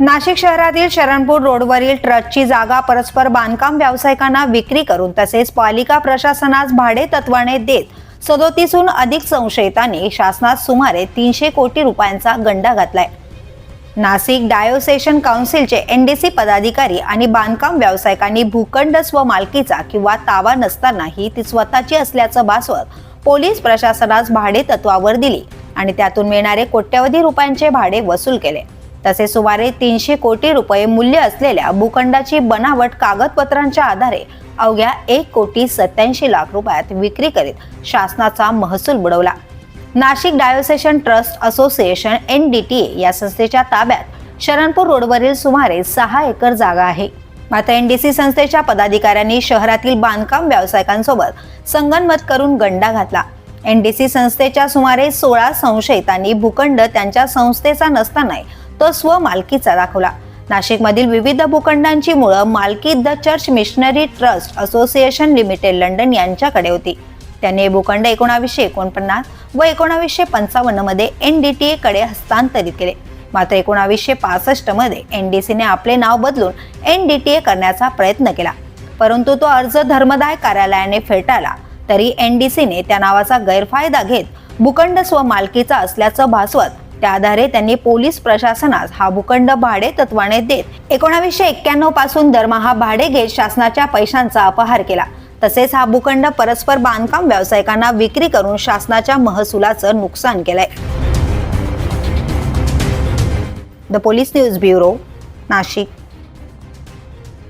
नाशिक शहरातील शरणपूर रोडवरील ट्रकची जागा परस्पर बांधकाम व्यावसायिकांना विक्री करून तसेच पालिका प्रशासनास भाडे तत्वाने देत सदोतीसहून अधिक संशयितांनी शासनात सुमारे तीनशे कोटी रुपयांचा गंडा घातलाय. नाशिक डायोसेशन काउन्सिलचे एनडीसी पदाधिकारी आणि बांधकाम व्यावसायिकांनी भूखंड स्वमालकीचा किंवा ताबा नसतानाही ती स्वतःची असल्याचं भासवत पोलीस प्रशासनास भाडे तत्वावर दिली आणि त्यातून मिळणारे कोट्यवधी रुपयांचे भाडे वसूल केले. तसेच सुमारे तीनशे कोटी रुपये मूल्य असलेल्या भूखंडाची बनावट कागदपत्रांच्या आधारे अवघ्या एक कोटी सत्याऐंशी लाख रुपयात विक्री करीत शासनाचा महसूल बुडवला. Nashik diocesan trust association N D T A या संस्थेच्या ताब्यात शरणपूर रोडवरील सुमारे सहा एकर जागा आहे. मात्र एनडीसी संस्थेच्या पदाधिकाऱ्यांनी शहरातील बांधकाम व्यावसायिकांसोबत संगनमत करून गंडा घातला. एनडीसी संस्थेच्या सुमारे सोळा संशयितांनी भूखंड त्यांच्या संस्थेचा नसतानाही तो स्वमालकीचा दाखवला. नाशिकमधील विविध भूखंडांची मुळं मालकी the church missionary trust association limited London यांच्याकडे होती. त्यांनी हे भूखंड एकोणावीसशे एकोणपन्नास व एकोणावीसशे पंचावन्नमध्ये एन डी टी एकडे हस्तांतरित केले. मात्र एकोणावीसशे पासष्टमध्ये एन डी सीने आपले नाव बदलून एन डी टी ए करण्याचा प्रयत्न केला. परंतु तो अर्ज धर्मदाय कार्यालयाने फेटाळला तरी एन डी सीने त्या नावाचा गैरफायदा घेत भूखंड स्वमालकीचा असल्याचं भासवत त्या आधारे त्यांनी पोलीस प्रशासनास हा भूखंड भाडे तत्वाने देत एकोणावीसशे एक्क्याण्णवपासून दरमहा भाडे घेत शासनाच्या पैशांचा अपहार केला. तसेच हा भूखंड परस्पर बांधकाम व्यावसायिकांना विक्री करून शासनाच्या महसुलाचं नुकसान केलंय. The police news bureau Nashik.